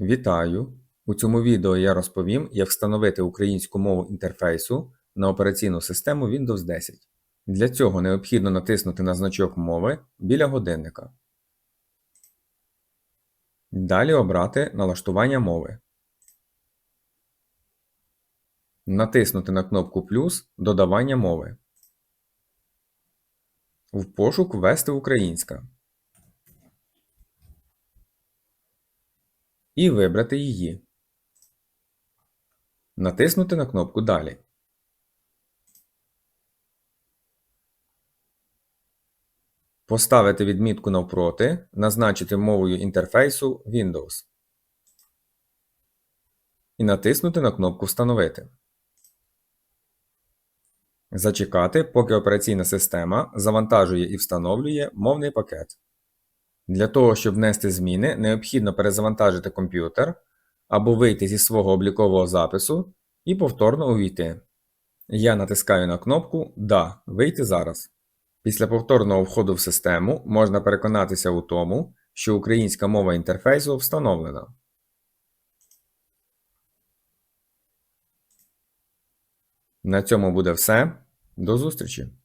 Вітаю! У цьому відео я розповім, як встановити українську мову інтерфейсу на операційну систему Windows 10. Для цього необхідно натиснути на значок мови біля годинника. Далі обрати Налаштування мови. Натиснути на кнопку плюс Додавання мови. В пошук ввести українська. І вибрати її. Натиснути на кнопку Далі. Поставити відмітку навпроти, назначити мовою інтерфейсу Windows. І натиснути на кнопку Встановити. Зачекати, поки операційна система завантажує і встановлює мовний пакет. Для того, щоб внести зміни, необхідно перезавантажити комп'ютер або вийти зі свого облікового запису і повторно увійти. Я натискаю на кнопку Да. Вийти зараз. Після повторного входу в систему можна переконатися у тому, що українська мова інтерфейсу встановлена. На цьому буде все. До зустрічі!